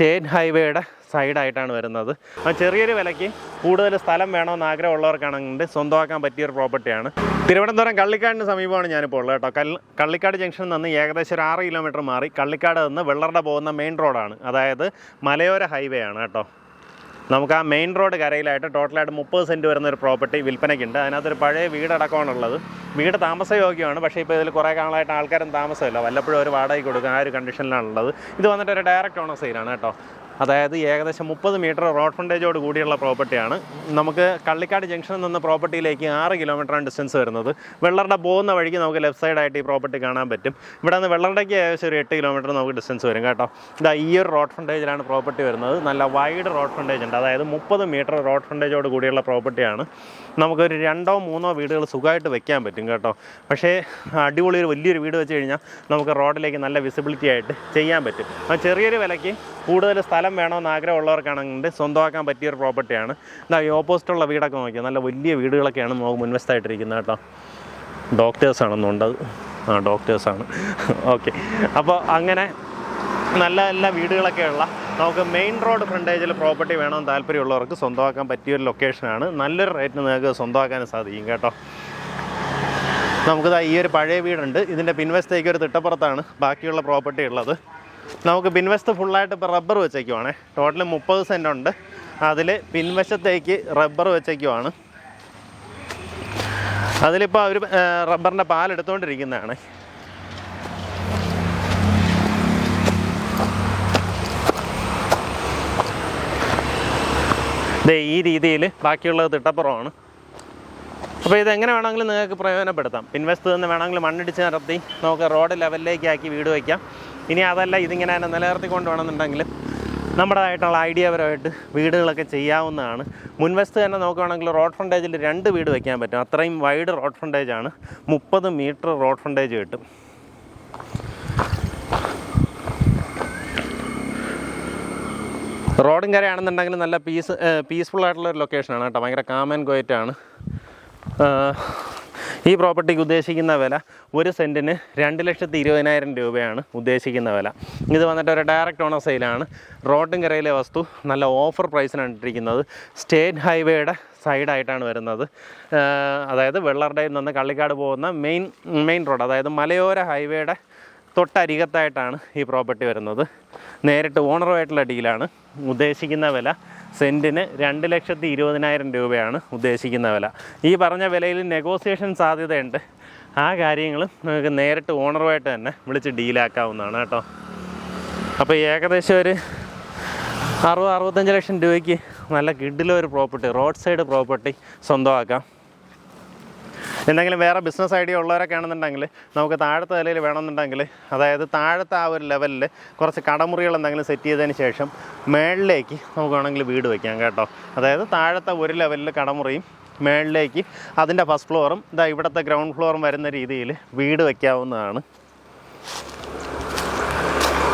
State ഹൈവേയുടെ സൈഡായിട്ടാണ് വരുന്നത്. ആ ചെറിയൊരു വിലയ്ക്ക് കൂടുതൽ സ്ഥലം വേണമെന്ന് ആഗ്രഹമുള്ളവർക്കാണെങ്കിൽ സ്വന്തമാക്കാൻ പറ്റിയൊരു പ്രോപ്പർട്ടിയാണ്. തിരുവനന്തപുരം കള്ളിക്കാടിന് സമീപമാണ് ഞാനിപ്പോൾ ഉള്ളത് കേട്ടോ. കൽ കള്ളിക്കാട് ജംഗ്ഷനിൽ നിന്ന് ഏകദേശം ഒരു ആറ് കിലോമീറ്റർ മാറി കള്ളിക്കാട് നിന്ന് വെള്ളറട പോകുന്ന മെയിൻ റോഡാണ്. അതായത് മലയോര ഹൈവേ ആണ് കേട്ടോ. നമുക്ക് ആ മെയിൻ റോഡ് കരയിലായിട്ട് ടോട്ടലായിട്ട് മുപ്പത് സെന്റ് വരുന്ന ഒരു പ്രോപ്പർട്ടി വിൽപ്പനയ്ക്കുണ്ട്. അതിനകത്തൊരു പഴയ വീടടക്കമാണുള്ളത്. വീട് താമസയോഗ്യമാണ് പക്ഷേ ഇപ്പോൾ ഇതിൽ കുറേ കാലമായിട്ട് ആൾക്കാരും താമസമല്ല. വല്ലപ്പോഴും ഒരു വാടകയ്ക്ക് കൊടുക്കുക ആ ഒരു കണ്ടീഷനിലാണുള്ളത് ഇത് വന്നിട്ട് ഒരു ഡയറക്റ്റ് ഓണർ സെയിലാണ് കേട്ടോ. അതായത് ഏകദേശം മുപ്പത് മീറ്റർ റോഡ് ഫ്രണ്ടേജോട് കൂടിയുള്ള പ്രോപ്പർട്ടിയാണ് നമുക്ക് കള്ളിക്കാട് ജംഗ്ഷനിൽ നിന്ന് പ്രോപ്പർട്ടിയിലേക്ക് ആറ് കിലോമീറ്ററാണ് ഡിസ്റ്റൻസ് വരുന്നത്. വെള്ളറട പോകുന്ന വഴിക്ക് നമുക്ക് ലെഫ്റ്റ് സൈഡായിട്ട് ഈ പ്രോപ്പർട്ടി കാണാൻ പറ്റും. ഇവിടെ നിന്ന് വെള്ളറടയ്ക്ക് ഏകദേശം ഒരു എട്ട് കിലോമീറ്റർ നമുക്ക് ഡിസ്റ്റൻസ് വരും കേട്ടോ. ഇതാ ഈ ഒരു റോഡ് ഫ്രണ്ടേജിലാണ് പ്രോപ്പർട്ടി വരുന്നത്. നല്ല വൈഡ് റോഡ് ഫ്രണ്ടേജ് ഉണ്ട്. അതായത് മുപ്പത് മീറ്റർ റോഡ് ഫ്രണ്ടേജോട് കൂടിയുള്ള പ്രോപ്പർട്ടിയാണ് നമുക്കൊരു രണ്ടോ മൂന്നോ വീടുകൾ സുഖമായിട്ട് വെക്കാൻ പറ്റും കേട്ടോ. പക്ഷേ അടിപൊളി ഒരു വലിയൊരു വീട് വെച്ച് കഴിഞ്ഞാൽ നമുക്ക് റോഡിലേക്ക് നല്ല വിസിബിലിറ്റി ആയിട്ട് ചെയ്യാൻ പറ്റും. ആ ചെറിയൊരു വിലയ്ക്ക് കൂടുതൽ സ്ഥലം വേണമെന്ന് ആഗ്രഹമുള്ളവർക്കാണെങ്കിൽ സ്വന്തമാക്കാൻ പറ്റിയൊരു പ്രോപ്പർട്ടിയാണ്. ഇതാ ഈ ഓപ്പോസിറ്റുള്ള വീടൊക്കെ നോക്കിയാൽ നല്ല വലിയ വീടുകളൊക്കെയാണ് നമുക്ക് മുൻവശത്തായിട്ടിരിക്കുന്നത് കേട്ടോ. ഡോക്ടേഴ്സാണെന്നുണ്ടത് ആ ഡോക്ടേഴ്സാണ്. ഓക്കെ. അപ്പോൾ അങ്ങനെ നല്ല നല്ല വീടുകളൊക്കെയുള്ള നമുക്ക് മെയിൻ റോഡ് ഫ്രണ്ടേജിൽ പ്രോപ്പർട്ടി വേണമെന്ന് താല്പര്യമുള്ളവർക്ക് സ്വന്തമാക്കാൻ പറ്റിയൊരു ലൊക്കേഷനാണ്. നല്ലൊരു റേറ്റിന് നിങ്ങൾക്ക് സ്വന്തമാക്കാൻ സാധിക്കും കേട്ടോ. നമുക്കിതാ ഈ ഒരു പഴയ വീടുണ്ട്. ഇതിന്റെ പിൻവശത്തേക്ക് ഒരു തിട്ടപ്പുറത്താണ് ബാക്കിയുള്ള പ്രോപ്പർട്ടി ഉള്ളത്. നമുക്ക് പിൻവശത്ത് ഫുള്ളായിട്ട് ഇപ്പോൾ റബ്ബർ വെച്ചേക്കുവാണേ. ടോട്ടൽ മുപ്പത് സെന്റ് ഉണ്ട്. അതിൽ പിൻവശത്തേക്ക് റബ്ബർ വെച്ചേക്കുവാണ്. അതിലിപ്പോൾ അവർ റബ്ബറിന്റെ പാലെടുത്തുകൊണ്ടിരിക്കുന്നതാണ് ദേ ഈ രീതിയിൽ ബാക്കിയുള്ളത് തിട്ടപ്പുറമാണ്. അപ്പോൾ ഇതെങ്ങനെ വേണമെങ്കിലും നിങ്ങൾക്ക് പ്രയോജനപ്പെടുത്താം. പിൻവശത്ത് നിന്ന് വേണമെങ്കിൽ മണ്ണിടിച്ച് നടത്തി നമുക്ക് റോഡ് ലെവലിലേക്കാക്കി വീട് വയ്ക്കാം ഇനി അതല്ല ഇതിങ്ങനെ തന്നെ നിലനിർത്തിക്കൊണ്ട് വേണമെന്നുണ്ടെങ്കിൽ നമ്മുടേതായിട്ടുള്ള ഐഡിയപരമായിട്ട് വീടുകളൊക്കെ ചെയ്യാവുന്നതാണ്. മുൻവശത്ത് തന്നെ നോക്കുകയാണെങ്കിൽ റോഡ് ഫ്രണ്ടേജിൽ രണ്ട് വീട് വയ്ക്കാൻ പറ്റും. അത്രയും വൈഡ് റോഡ് ഫ്രണ്ടേജാണ് മുപ്പത് മീറ്റർ റോഡ് ഫ്രണ്ടേജ് കിട്ടും. റോഡും കരയാണെന്നുണ്ടെങ്കിൽ നല്ല പീസ് പീസ്ഫുൾ ആയിട്ടുള്ള ഒരു ലൊക്കേഷനാണ് കേട്ടോ. ഭയങ്കര കാമൻ കോയറ്റാണ് ഈ പ്രോപ്പർട്ടിക്ക് ഉദ്ദേശിക്കുന്ന വില ഒരു സെന്റിന് രണ്ട് ലക്ഷത്തി ഇരുപതിനായിരം രൂപയാണ് ഉദ്ദേശിക്കുന്ന വില. ഇത് വന്നിട്ട് ഒരു ഡയറക്റ്റ് ഓണർ സെയിലാണ്. കരയിലെ വസ്തു നല്ല ഓഫർ പ്രൈസിനാണ് ഇട്ടിരിക്കുന്നത്. സ്റ്റേറ്റ് ഹൈവേയുടെ സൈഡായിട്ടാണ് വരുന്നത്. അതായത് വെള്ളറുടയിൽ നിന്ന് കള്ളിക്കാട് പോകുന്ന മെയിൻ മെയിൻ റോഡ് അതായത് മലയോര ഹൈവേയുടെ തൊട്ടരികത്തായിട്ടാണ് ഈ പ്രോപ്പർട്ടി വരുന്നത്. നേരിട്ട് ഓണറുമായിട്ടുള്ള ഡീലാണ്. ഉദ്ദേശിക്കുന്ന വില സെന്റിന് രണ്ട് ലക്ഷത്തി ഇരുപതിനായിരം രൂപയാണ് ഉദ്ദേശിക്കുന്ന വില. ഈ പറഞ്ഞ വിലയിൽ നെഗോസിയേഷൻ സാധ്യതയുണ്ട്. ആ കാര്യങ്ങളും നിങ്ങൾക്ക് നേരിട്ട് ഓണറുമായിട്ട് തന്നെ വിളിച്ച് ഡീലാക്കാവുന്നതാണ് കേട്ടോ. അപ്പോൾ ഏകദേശം ഒരു അറുപത് അറുപത്തഞ്ച് ലക്ഷം രൂപയ്ക്ക് നല്ല കിഡിലൊരു പ്രോപ്പർട്ടി റോഡ് സൈഡ് പ്രോപ്പർട്ടി സ്വന്തമാക്കാം. എന്തെങ്കിലും വേറെ ബിസിനസ് ഐഡിയ ഉള്ളവരൊക്കെ ആണെന്നുണ്ടെങ്കിൽ നമുക്ക് താഴത്തെ നിലയിൽ വേണമെന്നുണ്ടെങ്കിൽ അതായത് താഴത്തെ ആ ഒരു ലെവലിൽ കുറച്ച് കടമുറികൾ എന്തെങ്കിലും സെറ്റ് ചെയ്തതിന് ശേഷം മേളിലേക്ക് നമുക്ക് വേണമെങ്കിൽ വീട് വയ്ക്കാം കേട്ടോ. അതായത് താഴത്തെ ഒരു ലെവലിൽ കടമുറിയും മേളിലേക്ക് അതിന്റെ ഫസ്റ്റ് ഫ്ലോറും ഇതാ ഇവിടുത്തെ ഗ്രൗണ്ട് ഫ്ലോറും വരുന്ന രീതിയിൽ വീട് വയ്ക്കാവുന്നതാണ്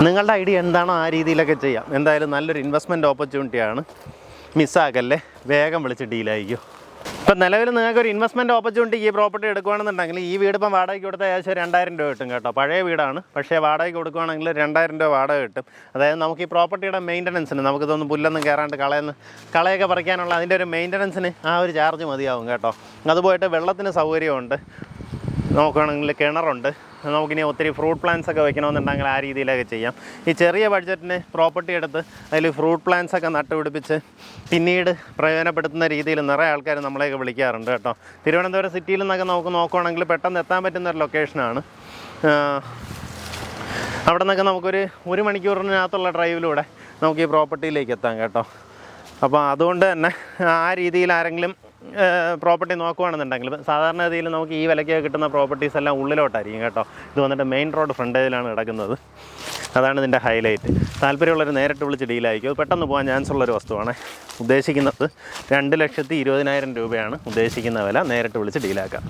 നിങ്ങളുടെ ഐഡിയ എന്താണോ ആ രീതിയിലൊക്കെ ചെയ്യാം. എന്തായാലും നല്ലൊരു ഇൻവെസ്റ്റ്മെന്റ് ഓപ്പർച്യൂണിറ്റിയാണ് മിസ്സാക്കല്ലേ വേഗം വിളിച്ച് ഡീലായിരിക്കും ഇപ്പം നിലവിൽ നിങ്ങൾക്ക് ഒരു ഇൻവെസ്റ്റ്മെന്റ് ഓപ്പർച്യൂണിറ്റി ഈ പ്രോപ്പർട്ടി എടുക്കുകയാണെന്നുണ്ടെങ്കിൽ ഈ വീട് ഇപ്പം വാടകയ്ക്ക് കൊടുത്താൽ ഏകദേശം രണ്ടായിരം രൂപ കിട്ടും കേട്ടോ. പഴയ വീടാണ്. പക്ഷേ വാടകയ്ക്ക് കൊടുക്കുകയാണെങ്കിൽ രണ്ടായിരം രൂപ വാടക കിട്ടും. അതായത് നമുക്ക് ഈ പ്രോപ്പർട്ടിയുടെ മെയിന്റനൻസിന് നമുക്കിതൊന്നും പുല്ലൊന്നും കയറാണ്ട് കളയെന്ന് കളയൊക്കെ പറിക്കാനുള്ള അതിന്റെ ഒരു മെയിന്റനൻസിന് ആ ഒരു ചാർജ് മതിയാവും കേട്ടോ. അതുപോയിട്ട് വെള്ളത്തിന് സൗകര്യമുണ്ട്. നോക്കുകയാണെങ്കിൽ കിണറുണ്ട്. നമുക്കിനി ഒത്തിരി ഫ്രൂട്ട് പ്ലാന്റ്സ് ഒക്കെ വെക്കണമെന്നുണ്ടെങ്കിൽ ആ രീതിയിലൊക്കെ ചെയ്യാം. ഈ ചെറിയ ബഡ്ജറ്റിന് പ്രോപ്പർട്ടി എടുത്ത് അതിൽ ഫ്രൂട്ട് പ്ലാന്റ്സ് ഒക്കെ നട്ടുപിടിപ്പിച്ച് പിന്നീട് പ്രയോജനപ്പെടുത്തുന്ന രീതിയിൽ നിറയെ ആൾക്കാർ നമ്മളെയൊക്കെ വിളിക്കാറുണ്ട് കേട്ടോ. തിരുവനന്തപുരം സിറ്റിയിൽ നിന്നൊക്കെ നമുക്ക് നോക്കുകയാണെങ്കിൽ പെട്ടെന്ന് എത്താൻ പറ്റുന്ന ഒരു ലൊക്കേഷനാണ്. അവിടെ നിന്നൊക്കെ നമുക്കൊരു ഒരു മണിക്കൂറിനകത്തുള്ള ഡ്രൈവിലൂടെ നമുക്ക് ഈ പ്രോപ്പർട്ടിയിലേക്ക് എത്താം കേട്ടോ. അപ്പോൾ അതുകൊണ്ട് തന്നെ ആ രീതിയിൽ ആരെങ്കിലും പ്രോപ്പർട്ടി നോക്കുകയാണെന്നുണ്ടെങ്കിൽ സാധാരണഗതിയിൽ നമുക്ക് ഈ വിലയ്ക്ക് കിട്ടുന്ന പ്രോപ്പർട്ടീസ് എല്ലാം ഉള്ളിലോട്ടായിരിക്കും കേട്ടോ. ഇത് വന്നിട്ട് മെയിൻ റോഡ് ഫ്രണ്ടേജിലാണ് കിടക്കുന്നത്. അതാണ് ഇതിന്റെ ഹൈലൈറ്റ് താല്പര്യമുള്ളവർ നേരിട്ട് വിളിച്ച് ഡീലായിരിക്കും അത് പെട്ടെന്ന് പോകാൻ ചാൻസ് ഉള്ളൊരു വസ്തുവാണ് ഉദ്ദേശിക്കുന്നത്. രണ്ട് ലക്ഷത്തി ഇരുപതിനായിരം രൂപയാണ് ഉദ്ദേശിക്കുന്ന വില. നേരിട്ട് വിളിച്ച് ഡീലാക്കാം